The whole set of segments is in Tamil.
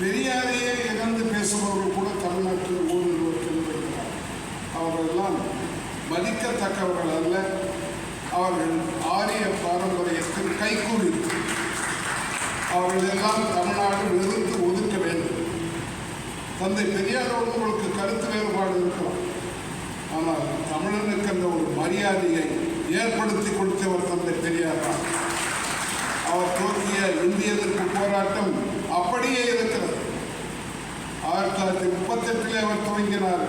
பெரியாரையே இறந்து பேசுபவர்கள் கூட தமிழ்நாட்டில் ஊடுருவத்தில் இருக்கிறார் அவர்களெல்லாம் மதிக்கத்தக்கவர்கள் அல்ல. அவர்கள் ஆரிய பாரம்பரியத்தில் கைகூடி அவர்கள் எல்லாம் தமிழ்நாடு வெறுத்து ஒதுக்க வேண்டும். தந்தை பெரியாரோடு உங்களுக்கு கருத்து வேறுபாடு இருக்கும் ஆனால் தமிழனுக்கு அந்த ஒரு மரியாதையை ஏற்படுத்தி கொடுத்தவர் தந்தை பெரியார் தான். அவர் தோற்றிய இந்திய எதிர்ப்பு போராட்டம் அப்படியே இருக்கிறது. ஆயிரத்தி தொள்ளாயிரத்தி முப்பத்தெட்டிலே அவர் துவங்கினார்.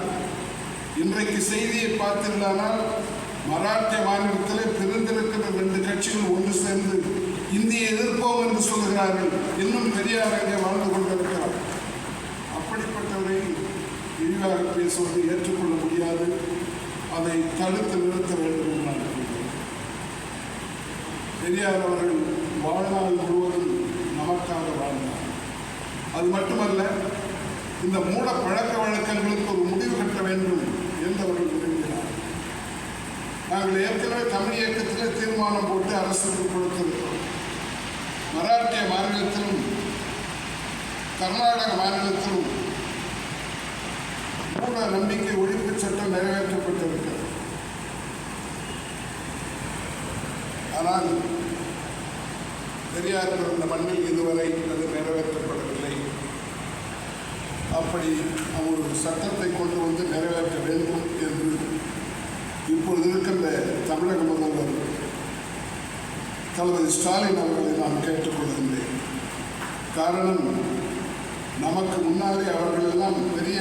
இன்றைக்கு செய்தியை பார்த்திருந்தானால் மராட்டிய மாநிலத்தில் பிரிந்திருக்கிற ரெண்டு கட்சிகள் ஒன்று சேர்ந்து இந்தியை எதிர்ப்போம் என்று சொல்கிறார்கள் இன்னும் பெரியார் அங்கே வாழ்ந்து கொண்டிருக்கிறார். அப்படிப்பட்டவரை இழிவாக பேசுவது ஏற்றுக்கொள்ள முடியாது. அதை தடுத்து நிறுத்த வேண்டும் என்று நான் கூறுகிறேன். பெரியார் அவர்கள் வாழ்நாள் முழுவதும் நமக்காக வாழ்ந்தார். அது மட்டுமல்ல இந்த மூட பழக்க வழக்கங்களுக்கு ஒரு முடிவு கட்ட வேண்டும் என்று அவர்கள் விரும்பினார். நாங்கள் ஏற்கனவே தமிழ் இயக்கத்தில் தீர்மானம் போட்டு அரசுக்கு கொடுத்திருக்கிறோம். மராட்டிய மாநிலத்திலும் கர்நாடக மாநிலத்திலும் மூட நம்பிக்கை ஒழிப்பு சட்டம் நிறைவேற்றப்பட்டிருக்கிறது. ஆனால் பெரியார் பிறந்த மண்ணில் இதுவரை அது நிறைவேற்றப்படவில்லை. அப்படி ஒரு சட்டத்தை கொண்டு வந்து நிறைவேற்ற வேண்டும் என்று இப்பொழுது இருக்கின்ற தமிழக முதல்வர் தளபதி ஸ்டாலின் அவர்களை நான் கேட்டுக்கொள்கின்றேன். காரணம் நமக்கு முன்னாலே அவர்களெல்லாம் பெரிய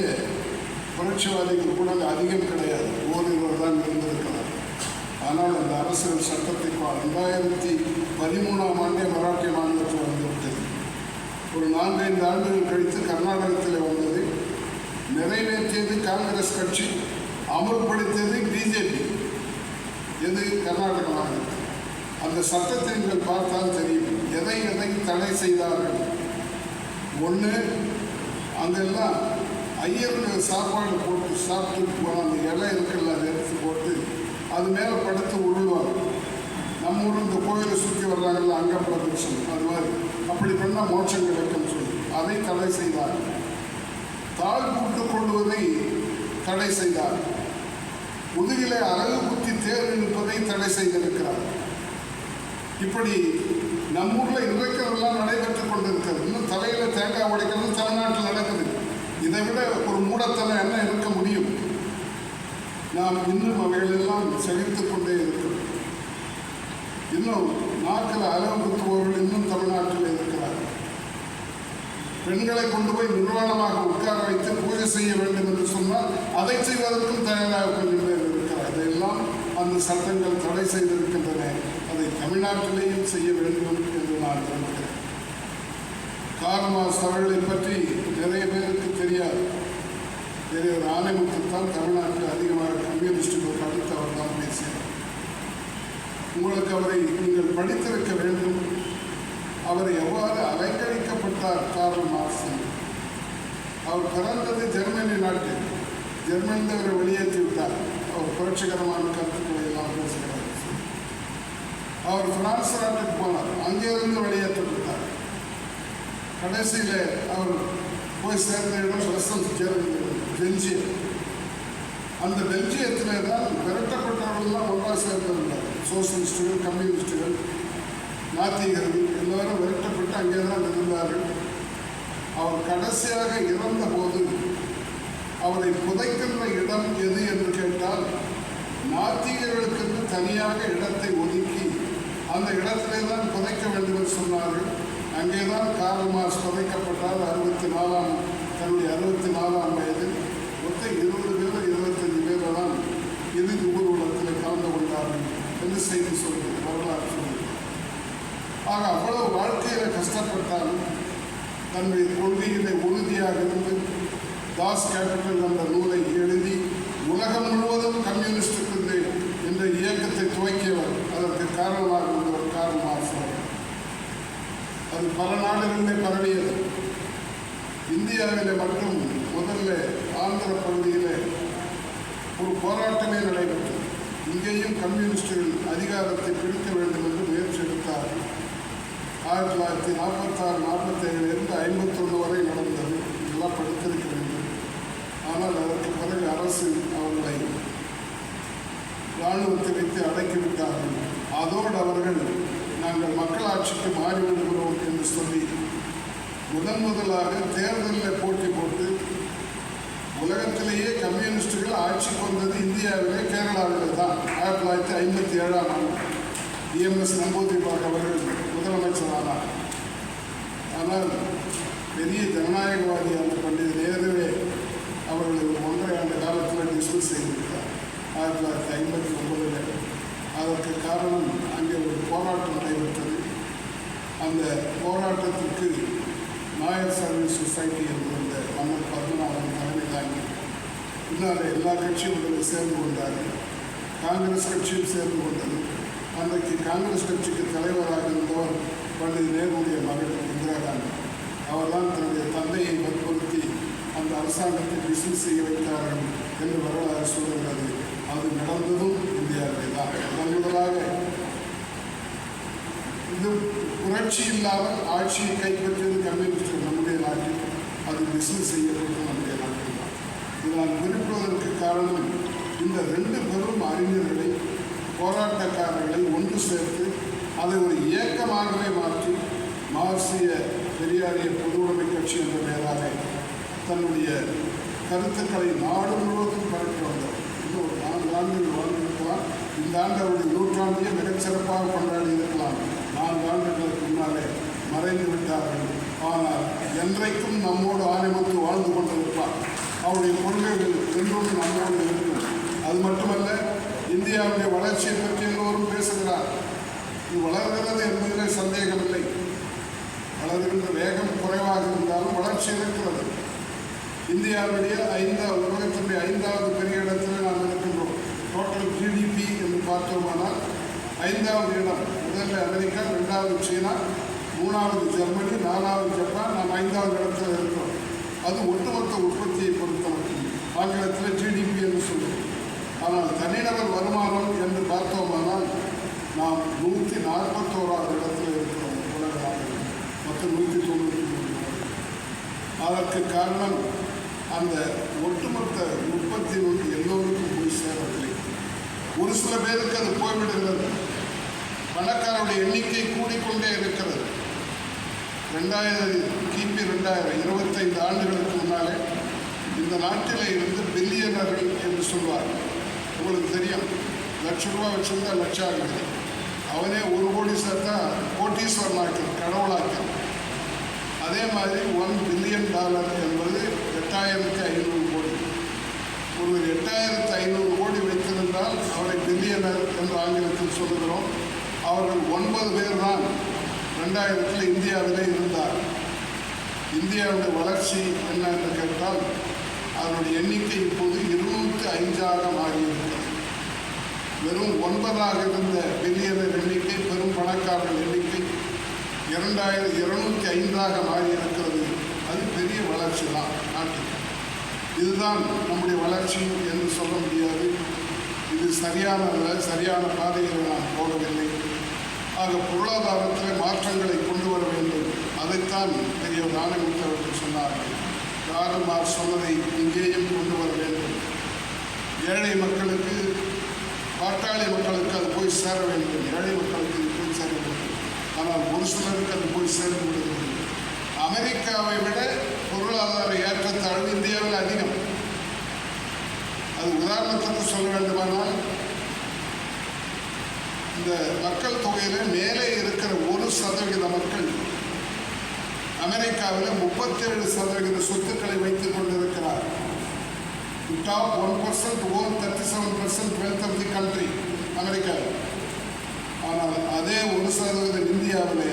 புரட்சிவாதிகள் கூட அதிகம் கிடையாது. ஓரிருவர் தான் இருந்திருக்கிறார் ஆனால் அந்த அரசியல் சட்டத்தை ரெண்டாயிரத்தி பதிமூணாம் ஆண்டே மராட்டிய மாநிலத்தில் ஒரு நான்கைந்து ஆண்டுகள் கழித்து கர்நாடகத்தில் வந்தது. நிறைவேற்றியது காங்கிரஸ் கட்சி அமல்படுத்தியது பிஜேபி எது கர்நாடக மாநிலத்தில் அந்த சட்டத்தை நீங்கள் பார்த்தால் தெரியும். எதை எதை தடை செய்தார்கள். ஒன்று அங்கெல்லாம் ஐயர்கள் சாப்பாடு போட்டு சாப்பிட்டு போன அந்த இலை இருக்குல்ல அதை எடுத்து போட்டு அது மேலே படுத்து உருள்வாங்க. நம்ம ஊர் இந்த கோயிலை சுற்றி வர்றாங்கல்ல அங்கே பிரதர்ஷனம் அது மாதிரி. அப்படி பண்ணால் மோட்சம் கிடைக்கும்னு சொல்லி. அதை தடை செய்தார். தாழ் போட்டுக் கொள்வதை தடை செய்தார். முதுகிலே அழகு குத்தி தேர் இழுப்பதை தடை செய்திருக்கிறார். இப்படி நம்ம ஊர்ல இன்றைக்கெல்லாம் நடைபெற்றுக் கொண்டிருக்கிறது. இன்னும் தலையில் தேங்காய் உடைக்கிறது தமிழ்நாட்டில் நடக்குது. இதை விட ஒரு மூடத்தனம் என்ன இருக்க முடியும்? நாம் இன்னும் அவைகளெல்லாம் செழித்துக் கொண்டே இருக்கிறோம். இன்னும் நாட்டில் அளவு குத்துபவர்கள் இன்னும் தமிழ்நாட்டில் இருக்கிறார்கள் பெண்களை கொண்டு போய் நிர்வாணமாக உட்கார வைத்து பூஜை செய்ய வேண்டும் என்று சொன்னால் அதை செய்வதற்கும் தயாராக கொஞ்சம் பேர் இருக்கிறார். இதையெல்லாம் அந்த சட்டங்கள் தடை செய்திருக்கின்றன. அதை தமிழ்நாட்டிலேயும் செய்ய வேண்டும் என்று நான் நினைக்கிறேன். காரமாஸ் அவர்களை பற்றி நிறைய பேருக்கு தெரியாது. பெரியவர் மக்கள் தான் தமிழ்நாட்டில் அதிகமாக கம்யூனிஸ்டுகளுக்கு அடுத்து அவர் தான் பேசினார். உங்களுக்கு அவரை நீங்கள் படித்திருக்க வேண்டும். அவர் எவ்வாறு அலங்கரிக்கப்பட்டார் கார்ல் மார்க்ஸ் அவர் பிறந்தது ஜெர்மனி நாட்டில். ஜெர்மனியில் அவரை வெளியேற்றி விட்டார். அவர் புரட்சிகரமான கருத்துக்களை எல்லாம் பேசுகிறார். அவர் பிரான்ஸ் நாட்டுக்கு போனார். அங்கிருந்து வெளியேற்றப்பட்டார் கடைசியில் அவர் போய் சேர்ந்த இடம் பிரசன்ஸ் பெல்ஜியம். அந்த பெல்ஜியத்திலே தான் விரட்டப்பட்டவர்கள்லாம் ஒன்றாக சேர்ந்திருந்தார் சோசியலிஸ்டுகள் கம்யூனிஸ்டுகள் நாத்திகர்கள் எல்லாரும் விரட்டப்பட்டு அங்கே தான் இருந்தார்கள் அவர் கடைசியாக இறந்தபோது அவரை புதைக்கின்ற இடம் எது என்று கேட்டால் நாத்திகர்களுக்கு தனியாக இடத்தை ஒதுக்கி அந்த இடத்திலே தான் புதைக்க வேண்டும் என்று சொன்னார்கள். அங்கே தான் கார்ல் மார்க்ஸ் புதைக்கப்பட்டார் அறுபத்தி நாலாம் தன்னுடைய அறுபத்தி நாலாம் வயது செய்தி சொல்கிறது வரலாறு ஆக அவ்வளவு வாழ்க்கையில் கஷ்டப்பட்டாலும் தன்னுடைய கொள்கையிலே உறுதியாக இருந்து தாஸ் கேபிட்டல் என்ற நூலை எழுதி உலகம் முழுவதும் கம்யூனிஸ்டுக்கு என்ற இயக்கத்தை துவக்கியவர். அதற்கு காரணமாக இருந்தவர் காரணமாக மார்க்ஸ் அது பல நாடுகளிலே பரவியது. இந்தியாவிலே மட்டும் முதல்ல ஆந்திர பகுதியிலே ஒரு போராட்டமே நடைபெற்றது. இங்கேயும் கம்யூனிஸ்டுகள் அதிகாரத்தை பிடிக்க வேண்டும் என்று முயற்சி எடுத்தார்கள் ஆயிரத்தி தொள்ளாயிரத்தி நாற்பத்தாறு நாற்பத்தேழுலேருந்து ஐம்பத்தொன்று வரை நடந்தது. இதெல்லாம் படித்திருக்க வேண்டும். ஆனால் அதற்கு பிறகு அரசு அவர்களை இராணுவத்தை வைத்து அடக்கிவிட்டார்கள் அதோடு அவர்கள் நாங்கள் மக்களாட்சிக்கு மாறிவிடுகிறோம் என்று சொல்லி முதன் முதலாக தேர்தலில் போட்டி போட்டு உலகத்திலேயே கம்யூனிஸ்டுகள் ஆட்சிக்கு வந்தது இந்தியாவிலே கேரளாவில் தான். ஆயிரத்தி தொள்ளாயிரத்தி ஐம்பத்தி ஏழாம் ஆண்டு இஎம்எஸ் நம்பூதிரிபாக் அவர்கள் முதலமைச்சரானார். ஆனால் பெரிய ஜனநாயகவாதியான பண்டித நேருவே அவர்களை ஒரு ஒன்றரை ஆண்டு காலத்தில் டிஸ்மிஸ் செய்திருக்கிறார் ஆயிரத்தி தொள்ளாயிரத்தி ஐம்பத்தி ஒன்பதில் அதற்கு காரணம் அங்கே ஒரு போராட்டம் நடைபெற்றது. அந்த போராட்டத்திற்கு நாயர் சர்வீஸ் சொசைட்டி என்று அந்த மன்னர் பத்மநாபன் தலைமை தாங்கி எல்லா கட்சியும் சேர்ந்து கொண்டார்கள். காங்கிரஸ் கட்சியும் சேர்ந்து கொண்டது. அன்றைக்கு காங்கிரஸ் கட்சிக்கு தலைவராக இருந்தவர் பண்டித நேருடைய மகள் இந்திரா காந்தி. அவர்தான் தன்னுடைய தந்தையை வற்புறுத்தி அந்த அரசாங்கத்தை டிஸ்மிஸ் செய்ய வைத்தார்கள் என்று வரலாறு சொல்கிறது அது நடந்ததும் இந்தியாவிலே தான். முதன் முதலாக இது புரட்சி இல்லாமல் ஆட்சியை கைப்பற்றியது கம்யூனிஸ்ட் நம்முடைய நாட்டில். அது டிஸ்மிஸ் செய்யப்பட்டது நம்முடைய நாட்டில் தான் இது நான் விரும்புவதற்கு காரணம் இந்த ரெண்டு பெரும் அறிஞர்களை போராட்டக்காரர்களை ஒன்று சேர்த்து அதை ஒரு இயக்கமாகவே மாற்றி மார்க்சிய பெரியாரிய பொதுவுடைமை கட்சி என்ற பெயராக தன்னுடைய கருத்துக்களை நாடு முழுவதும் பரப்பி வந்தார். இன்னும் ஒரு நான்கு ஆண்டுகள் வாழ்ந்திருக்கலாம். இந்த ஆண்டு அவருடைய நூற்றாண்டையே மிகச்சிறப்பாக கொண்டாடி இருக்கலாம் நான்கு ஆண்டுகளுக்கு முன்னாலே மறைந்து விட்டார்கள் ஆனால் என்றைக்கும் நம்மோடு ஆணைமத்து வாழ்ந்து கொண்டிருப்பார். அவருடைய கொள்கைகள் என்றும் நம்மோடு இருக்கும். அது மட்டுமல்ல இந்தியாவுடைய வளர்ச்சியை பற்றி எல்லோரும் பேசுகிறார். இது வளர்கிறது என்பதிலே சந்தேகமில்லை. வளர்கின்ற வேகம் குறைவாக இருந்தாலும் வளர்ச்சி இருக்கிறது. இந்தியாவுடைய ஐந்தாவது உலகத்தினுடைய ஐந்தாவது பெரிய இடத்தில் நாம் இருக்கின்றோம். டோட்டல் ஜிடிபி என்று பார்த்தோமானால் ஐந்தாவது இடம் முதல்ல அமெரிக்கா ரெண்டாவது சீனா மூணாவது ஜெர்மனி நாலாவது ஜப்பான். நாம் ஐந்தாவது இடத்துல இருக்கிறோம். அது ஒட்டுமொத்த உற்பத்தியை பொறுத்தவரைக்கும் ஆங்கிலத்தில் ஜிடிபி என்று சொல்லுவோம் ஆனால் தனிநபர் வருமானம் என்று பார்த்தோமானால் நாம் நூற்றி நாற்பத்தோராவது இடத்துல இருக்கிறோம். உலக மொத்தம் நூற்றி தொண்ணூற்றி மூணு அதற்கு காரணம் அந்த ஒட்டுமொத்த உற்பத்தி நோக்கி எல்லோருக்கும் போய் சேரவில்லை. ஒரு சில பேருக்கு அது போய்விடுகிறது. பணக்காரருடைய எண்ணிக்கை கூடிக்கொண்டே இருக்கிறது. ரெண்டாயிரம் கிபி ரெண்டாயிரம் இருபத்தைந்து ஆண்டுகளுக்கு முன்னாலே இந்த நாட்டிலே இருந்து பில்லியனர்கள் என்று சொல்வார். உங்களுக்கு தெரியும். லட்ச ரூபா வச்சுருந்தா லட்சம் ஆகுது அவனே ஒரு கோடி சேர்த்தா கோட்டீஸ்வரன் ஆக்கி கடவுளாக்கி அதே மாதிரி ஒன் பில்லியன் டாலர் என்பது எட்டாயிரத்தி ஐநூறு கோடி. ஒருவர் எட்டாயிரத்தி ஐநூறு கோடி வைத்திருந்தால் அவரை பில்லியனர் என்று ஆங்கிலத்தில் சொல்லுகிறோம். அவர்கள் ஒன்பது பேர் தான் ரெண்டாயிரத்தில் இந்தியாவிலே இருந்தார். இந்தியாவுடைய வளர்ச்சி என்ன என்று கேட்டால் அதனுடைய எண்ணிக்கை இப்போது இருநூற்றி ஐந்தாக மாறியிருக்கிறது வெறும் ஒன்பதாக இருந்த பெரியவர் எண்ணிக்கை பெரும் பணக்காரர்கள் எண்ணிக்கை இரண்டாயிரம் இருநூற்றி ஐந்தாக மாறி இருக்கிறது அது பெரிய வளர்ச்சி தான் நாட்டுக்கு. இதுதான் நம்முடைய வளர்ச்சி என்று சொல்ல முடியாது. இது சரியான சரியான பாதையில் நாம் போகவில்லை. ஆக பொருளாதாரத்தில் மாற்றங்களை கொண்டு வர வேண்டும். அதைத்தான் பெரிய நாணயமுத்து அவர்கள் சொன்னார்கள். ராகுமார் சொன்னதை இங்கேயும் கொண்டு வர வேண்டும். ஏழை மக்களுக்கு பாட்டாளி மக்களுக்கு அது போய் சேர வேண்டும். ஏழை மக்களுக்கு இது போய் சேர வேண்டும். ஆனால் ஒரு சிலருக்கு அது போய் சேர்ந்து விடுகிறது அமெரிக்காவை விட பொருளாதார ஏற்றத்தாழ்வு இந்தியாவில் அதிகம். அது உதாரணத்துக்கு சொல்ல வேண்டுமானால் இந்த மக்கள் தொகையில் மேலே இருக்கிற ஒரு சதவிகித மக்கள் அமெரிக்காவில் முப்பத்தேழு சதவிகித சொத்துக்களை வைத்துக் கொண்டிருக்கிறார். Top one percent own thirty seven percent wealth of the country அமெரிக்காவில் ஆனால் அதே ஒரு சதவீதம் இந்தியாவில்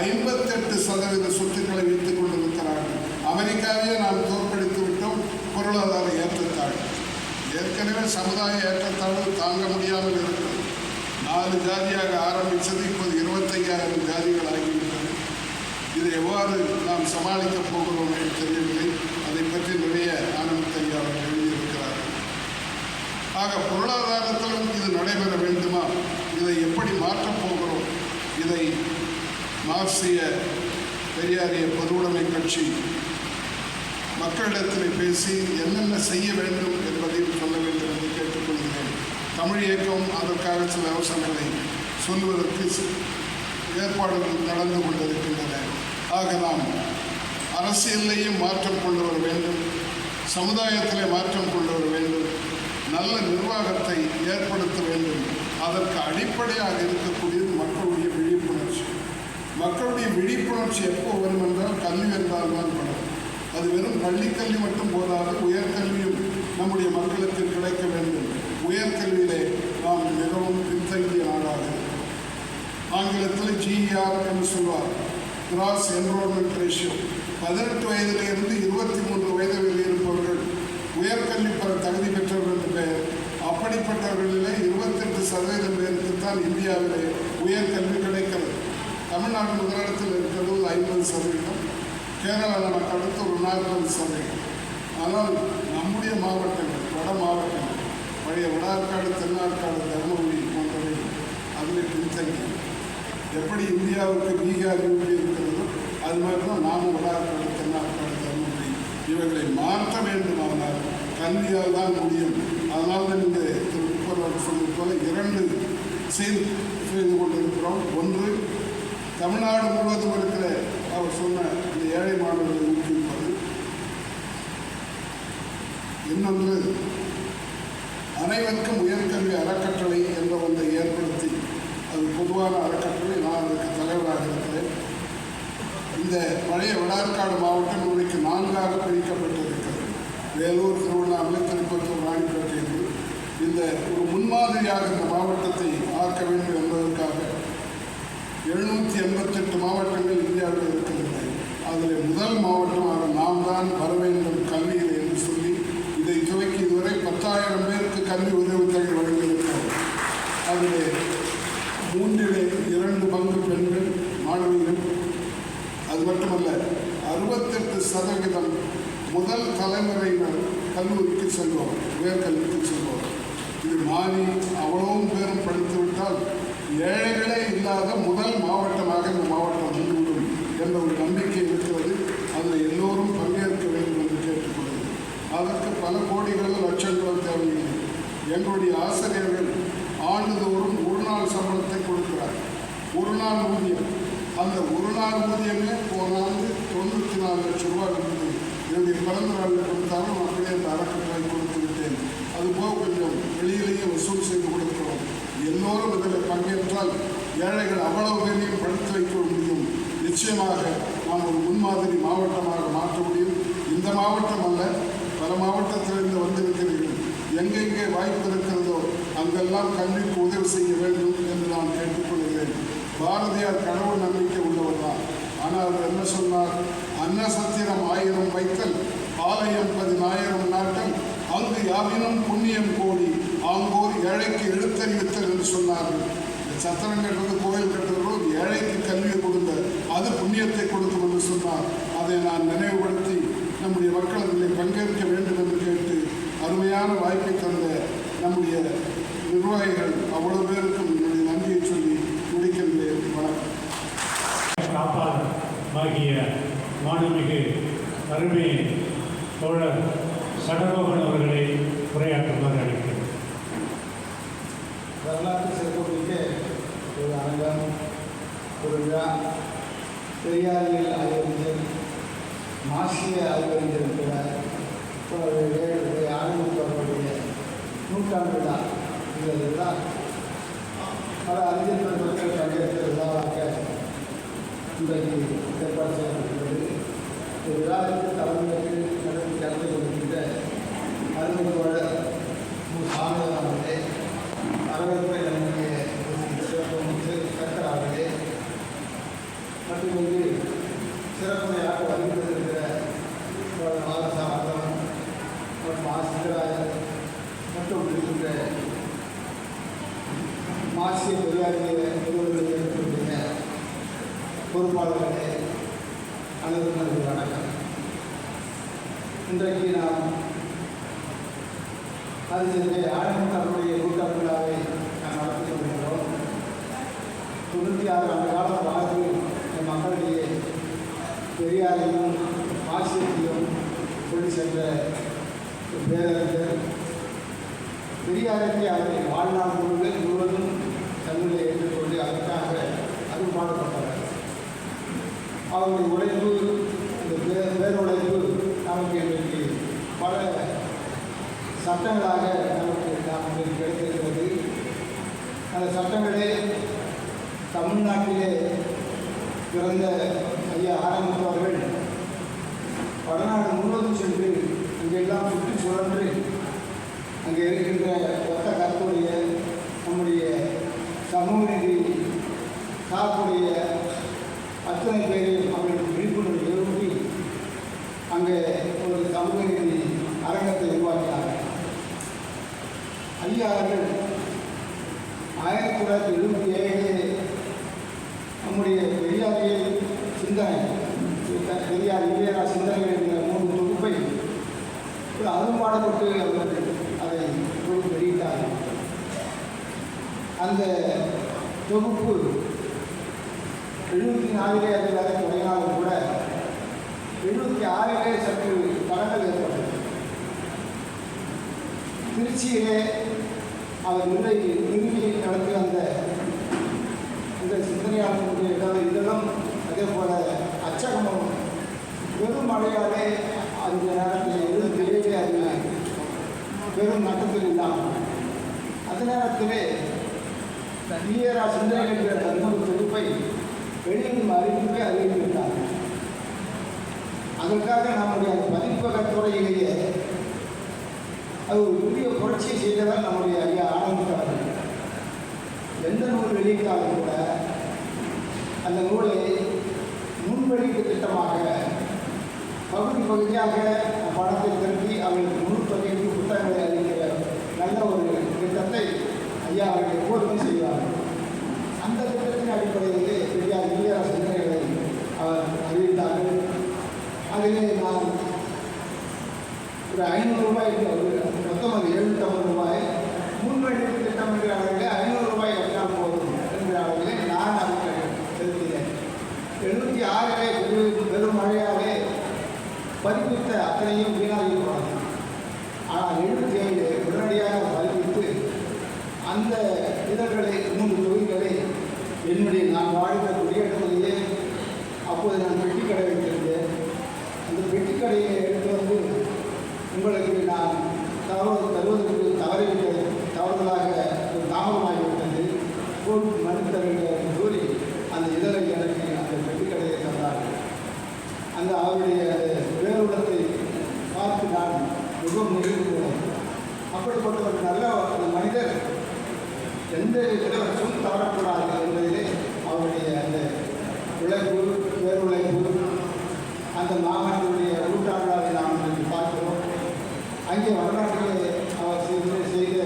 ஐம்பத்தெட்டு சதவீத சொத்துக்களை வைத்துக் கொண்டிருக்கிறார்கள். அமெரிக்காவையே நாம் தோற்கடித்து விட்டோம் பொருளாதார ஏற்றத்தாழ்வு. ஏற்கனவே சமுதாய ஏற்றத்தாழ்வு தாங்க முடியாமல் இருக்கிறது நாலு ஜாதியாக ஆரம்பித்தது இப்போது இருபத்தையாயிரம் ஜாதிகள் ஆகிவிட்டது இதை எவ்வாறு நாம் சமாளிக்கப் போகிறோம் என்று தெரியவில்லை. அதை பற்றி நிறைய ஆனந்த் ஐயா அவர்கள் எழுதியிருக்கிறார்கள் ஆக பொருளாதாரத்திலும் இது நடைபெற வேண்டுமா? இதை எப்படி மாற்றப் போகிறோம்? இதை மார்க்சிய பெரியாரிய பொதுவுடைமை கட்சி மக்களிடத்தில் பேசி என்னென்ன செய்ய வேண்டும் என்பதையும் சொல்ல தமிழ் இயக்கம் அதற்காக சில யோசனைகளை சொல்வதற்கு சி- ஏற்பாடுகள் நடந்து கொண்டிருக்கின்றன. ஆக நாம் அரசியலையும் மாற்றம் கொண்டு வர வேண்டும். சமுதாயத்திலே மாற்றம் கொண்டு வர வேண்டும். நல்ல நிர்வாகத்தை ஏற்படுத்த வேண்டும். அதற்கு அடிப்படையாக இருக்கக்கூடியது மக்களுடைய விழிப்புணர்ச்சி. மக்களுடைய விழிப்புணர்ச்சி எப்போ வரும் என்றால் கல்வி என்றால் தான் படம் அது வெறும் பள்ளிக்கல்வி மட்டும் போதாது உயர்கல்வியும் நம்முடைய மக்களுக்கு கிடைக்க வேண்டும். உயர்கல்வியிலே நாம் மிகவும் பின்தங்கிய நாடாக ஆங்கிலத்தில் ஜிஆர் என்று சொல்வார். கிராஸ் என்ரோல்மெண்ட் ரேஷியோ பதினெட்டு வயதிலிருந்து இருபத்தி மூன்று வயதில் இருப்பவர்கள் உயர்கல்வி பெற தகுதி பெற்றவர்கள் என்று பெயர். அப்படிப்பட்டவர்களிலே இருபத்தெட்டு சதவீதம் பேருக்கு தான் இந்தியாவிலே உயர்கல்வி கிடைக்கிறது. தமிழ்நாடு முதலிடத்தில் இருக்கிறது ஐம்பது சதவீதம். கேரளா நமக்கு அடுத்து ஒரு நாற்பது சதவீதம். ஆனால் நம்முடைய மாவட்டங்கள் வட மாவட்டங்கள் பழைய வடார்காடு தென்னார்காடு தருமபுரி போன்றவை அதில் பின்தங்கி எப்படி இந்தியாவுக்கு பீகார் யூபி இருக்கிறதோ அது மாதிரி தான் நாமும் வடார்காடு தென்னார்காடு தருமபுரி இவர்களை மாற்ற வேண்டுமானால் கல்வியால் தான் முடியும். அதனால் தான் இந்த திரு முப்பது சொன்னது போல இரண்டு செய்து செய்து கொண்டிருக்கிறோம். ஒன்று தமிழ்நாடு முழுவதும் இருக்கிற அவர் சொன்ன இந்த ஏழை மாணவர்களை ஊக்குவிப்பது இன்னொன்று அனைவருக்கும் உயர்கல்வி அறக்கட்டளை என்ற ஒன்றை ஏற்படுத்தி அது பொதுவான அறக்கட்டளை நான் அதற்கு தலைவராக இருக்கிறேன். இந்த பழைய வடார்காடு மாவட்டம் இன்றைக்கு நான்காக பிரிக்கப்பட்டிருக்கிறது. வேலூர் திருவண்ணாமலை திருப்பத்தூர் ராணிப்பேட்டை என்று. இந்த ஒரு முன்மாதிரியாக இந்த மாவட்டத்தை ஆக்க வேண்டும் என்பதற்காக எழுநூற்றி எண்பத்தெட்டு மாவட்டங்கள் இந்தியாவில் இருக்கின்றன. அதில் முதல் மாவட்டமாக நாம் தான் வர வேண்டும் கல்வியில் என்று சொல்லி இதை துவக்கி இதுவரை பத்தாயிரம் பேருக்கு கல்வி உதவித்தொகை வழங்கியிருக்கிறோம் அதில் மூன்றிலே இரண்டு பங்கு பெண்கள் மாணவிகள். அது மட்டுமல்ல அறுபத்தெட்டு சதவீதம் முதல் தலைமுறையினர் கல்லூரிக்கு செல்வோம் உயர்கல்விக்கு செல்வோம் இது மாறி அவ்வளவும் பேரும் படித்துவிட்டால் ஏழைகளே இல்லாத முதல் மாவட்டமாக இந்த மாவட்டம் வந்துவிடும் என்ற ஒரு நம்பிக்கை இருக்கிறது. அதில் எல்லோரும் பங்கேற்க வேண்டும் என்று கேட்டுக்கொள்கிறது அதற்கு பல கோடிகள் லட்சங்கள் தேவையில்லை. எங்களுடைய ஆசிரியர்கள் ஆண்டுதோறும் ஒரு நாள் சம்பளத்தை கொடுக்கிறார். ஒரு நாள் ஊதியம். அந்த ஒரு நாள் ஊதியமே போன ஆண்டு தொண்ணூற்றி நாலு லட்சம் ரூபாய் இருந்தது என்னுடைய பிறந்த நாளில் கொடுத்தாலும் அப்படியே அந்த அறக்கட்டளை கொடுத்து விட்டேன். அதுபோக கொஞ்சம் வெளியிலேயே வசூல் செய்து கொடுக்கிறோம். எல்லோரும் இதில் பங்கேற்றால் ஏழைகள் அவ்வளவு பேரையும் படுத்து வைக்க முடியும். நிச்சயமாக நாம் ஒரு முன்மாதிரி மாவட்டமாக மாற்ற முடியும். இந்த மாவட்டம் அல்ல பல மாவட்டத்திலிருந்து வந்திருக்கிறீர்கள் எங்கெங்கே வாய்ப்பு இருக்கிறதோ அங்கெல்லாம் கல்விக்கு உதவி செய்ய வேண்டும் என்று நான் கேட்டுக்கொள்கிறேன். பாரதியார் கடவுள் நம்பிக்கை உள்ளவர் தான். ஆனால் அவர் என்ன சொன்னார்? அன்னசத்திரம் ஆயிரம் வைத்தல் ஆலயம் பதினாயிரம் நாட்கள் அங்கு யாவினும் புண்ணியம் கோடி ஆங்கோர் ஏழைக்கு எழுத்தறிவித்தல் என்று சொன்னார்கள். இந்த சத்திரம் கட்டுறது கோயில் கட்டுறதோ ஏழைக்கு கல்வியை கொடுங்க அது புண்ணியத்தை கொடுக்கும் என்று சொன்னார். அதை நான் நினைவுபடுத்தி நம்முடைய மக்கள் அதில் பங்கேற்க வேண்டும் என்று அருமையான வாய்ப்பை தந்த நம்முடைய நிர்வாகிகள் அவ்வளவு பேருக்கும் என்னுடைய நன்றியை சொல்லி முடிக்கின்றேன். வணக்கம். காப்பாளமாகிய மாண்புமிகு அருமை தோழர் சடகோபன் அவர்களை உரையாற்றுமாறு அழைக்கிறேன். வரலாற்று சிறப்புமிக்க ஒரு அரங்கம் ஒரு விழா பெரியாரியல் ஆய்வறிஞர் மாசிய ஆய்வறிஞர் இருக்கிறார் அவருடைய ஆரம்பித்தவருடைய நூற்றாண்டு விழா இந்த பல அறிஞர் பெருமக்கள் பங்கேற்ற விழாவாக இன்றைக்கு ஏற்பாடு செய்யப்பட்டுள்ளது இந்த விழாவிற்கு தலைமையேற்று நடத்தி கலந்து கொண்டிருக்கின்ற அருமை மு. சாமிநாதன் அவர்களே வரவேற்பை நம்முடைய சிறப்பு சக்கர் அவர்களே மற்றும் இங்கு சிறப்புரையாக ஆசிரியராயர் மற்றும் இருக்கின்ற மாசிய பெரியாரிய நிறுவனத்தில் இருக்கக்கூடிய பொறுப்பாளர்களே அனைவருக்கும் வணக்கம். இன்றைக்கு நாம் அதிலே ஆழமுத்தவருடைய நூற்றாண்டு விழாவை நாம் நடத்தி கொண்டிருக்கிறோம். தொண்ணூற்றி ஆறு ஆண்டு காலம் வாழ்ந்து மக்களிடையே பெரியாரையும் ஆசிரியத்தையும் கொண்டு சென்ற பேரறிஞர் பெரியாருக்கு அவரை வாழ்நாள் முழுவதும் முழுவதும் தன்னுடைய ஏற்றுக்கொண்டு அதற்காக அரும்பாடுபட்டவர் அவருடைய உழைப்பு இந்த பேர் பேருழைப்பு நமக்கு இன்றைக்கு பல சட்டங்களாக நமக்கு நமக்கு கிடைத்திருக்கிறது அந்த சட்டங்களே தமிழ்நாட்டிலே பிறந்த ஐயா ஆரம்பித்து அவர்கள் வடநாடு முழுவதும் சென்று அங்கெல்லாம் சுற்றி சுழன்று அங்கே இருக்கின்ற ஒத்த கருத்துடைய நம்முடைய சமூக நீதி சார்புடைய அத்தனை பேரையும் அவர்களுக்கு விழிப்புணர்வு ஏற்படுத்தி அங்கே ஒரு சமூக நீதி அரங்கத்தை உருவாக்கினார்கள் ஐயா அவர்கள் ஆயிரத்தி தொள்ளாயிரத்தி எழுபத்தி ஏழிலே நம்முடைய பெரியாரியல் சிந்தனை பெரியார் இளையரா சிந்தனை என்கிற மூன்று தொகுப்பை ஒரு அரும்பாடுபட்டு அவர்கள் அதை தொகுப்பு வெளியிட்டார்கள். அந்த தொகுப்பு எழுபத்தி நாலிலே அதில் வரை தொடங்கினாலும் கூட எழுபத்தி ஆறிலே சற்று தடங்கள் ஏற்பட்டது. திருச்சியிலே அவர் இன்றைக்கு நிறுவி நடத்திய அந்த இந்த சிந்தனையாளர்களுடைய இதழ் இதழும் அதே போல அச்சகமும். பெரும் மழையாலே அந்த நேரத்தில் எதுவும் தெரியவே அது பெரும் நட்டத்தில் இல்லாமல் அந்த நேரத்திலே ஈயரா சிந்தனை என்ற தன்மொழி தொகுப்பை வெளியிடும் அறிவிப்பை அறிவித்துவிட்டார் அதற்காக நம்முடைய பதிப்பகத் துறையிலேயே ஒரு பெரிய புரட்சியை செய்தவர் நம்முடைய ஐயா ஆரம்பித்தார்கள் எந்த நூல் வெளியிட்டாலும் கூட அந்த நூலை முன்வெளிப்பு திட்டமாக பகுதி பகுதியாக பணத்தை திருப்பி அவர்களுக்கு முன்பதிவு புத்தகங்களை அளிக்கிற நல்ல ஒரு திட்டத்தை ஐயா அவர்கள் எப்போதுமே செய்வார்கள் அந்த திட்டத்தின் அடிப்படையிலே பெரியார் ஈழ சிந்தனைகளை அவர் அறிவித்தார்கள் அதிலே நான் ஒரு ஐநூறு ரூபாய்க்கு ஒரு மொத்தம் அது எழுநூற்றம்பது ரூபாய் முன்வெளிக்கு திட்டம் என்கிற அளவில் ஐநூறு ரூபாய் எடுத்தால் போதும் என்கிற அளவில் நான் அதுக்கு செலுத்தினேன் எழுபத்தி ஆறிலே பெரும் பெரும் மழையாலே பதிப்பித்த அத்தனையும் வீணாகி போனது ஆனால் எழுபத்தி ஏழு உடனடியாக பதிப்பித்து அந்த இதழ்களை மூன்று தொகுதிகளை என்னுடைய நான் வாழ்ந்த குடியேற்றத்திலேயே அப்போது நான் பெட்டி கடை வைத்திருந்தேன் அந்த பெட்டி கடையை எடுத்து வந்து உங்களுக்கு நான் தவறு தருவதற்கு தவறிவிட்டது தவறுதலாக ஒரு தாமதமாகிவிட்டது கோர்ட் மன்னித்த வேண்டும் என்று கூறி அந்த இதழை எனக்கு அந்த பெட்டி கடையை தந்தார்கள் அந்த அவருடைய வேறுடத்தை பார்த்து நான் மிகவும் நெகிழ்ந்து போனேன் அப்படிப்பட்ட ஒரு நல்ல ஒரு மனிதர் எந்த விதத்தில் சொல் தவறக்கூடாது என்பதிலே அவருடைய அந்த உழைப்பு பேருழைப்பு அந்த மாமனிதனுடைய நூற்றாண்டாவை நாம் இன்றைக்கு பார்க்கிறோம் அங்கே வடநாட்டிலே அவர் செய்த செய்த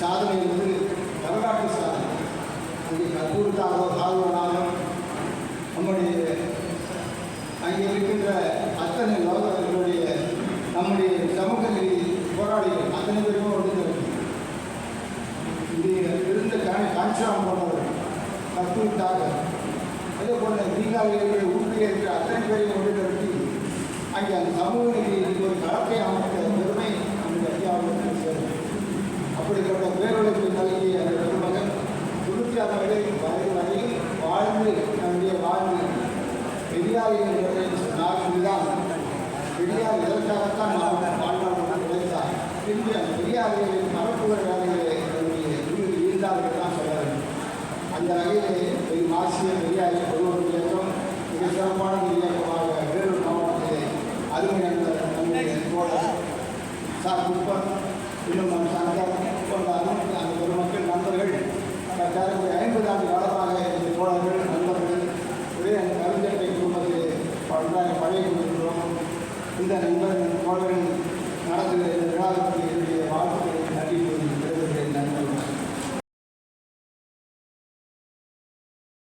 சாதனை என்பது வரலாற்று சாதனை அங்கே ஒரு சாதுவனாலும் நம்முடைய அங்கே இருக்கின்ற அத்தனை லோகர்களுடைய நம்முடைய சமூகத்தில் நீதி போராளிகள் அத்தனை பேருமே ஒன்று இங்கே இருந்த காஞ்சிராம் போன்றவர் கற்பூர்த்தாக. அதே போல தீகாவிலே ஊட்டியில் இருக்கிற அத்தனை பேரையும் ஒன்று திரட்டி அங்கே அந்த சமூக நீதி ஒரு களத்தை அமைத்த பெருமை அந்த ஐயாவுக்கு சேரும் அப்படிப்பட்ட பேரொழிப்பு நல்கிய அந்த வரும் தொண்ணூற்றி வரையில் வாழ்ந்து நம்முடைய வாழ்வு பெரியார் என்பதை சொன்னால் இதுதான். பெரியார் இதற்காகத்தான் நாம் வாழ்நாள் உழைத்தார்? பின்பு அந்த பெரியாரின் மரபுகிற வேலைகளை நம்முடைய உயிர் தான் சொல்ல வேண்டும். அந்த வகையிலே ஒரு மாசிய பெரியாரின்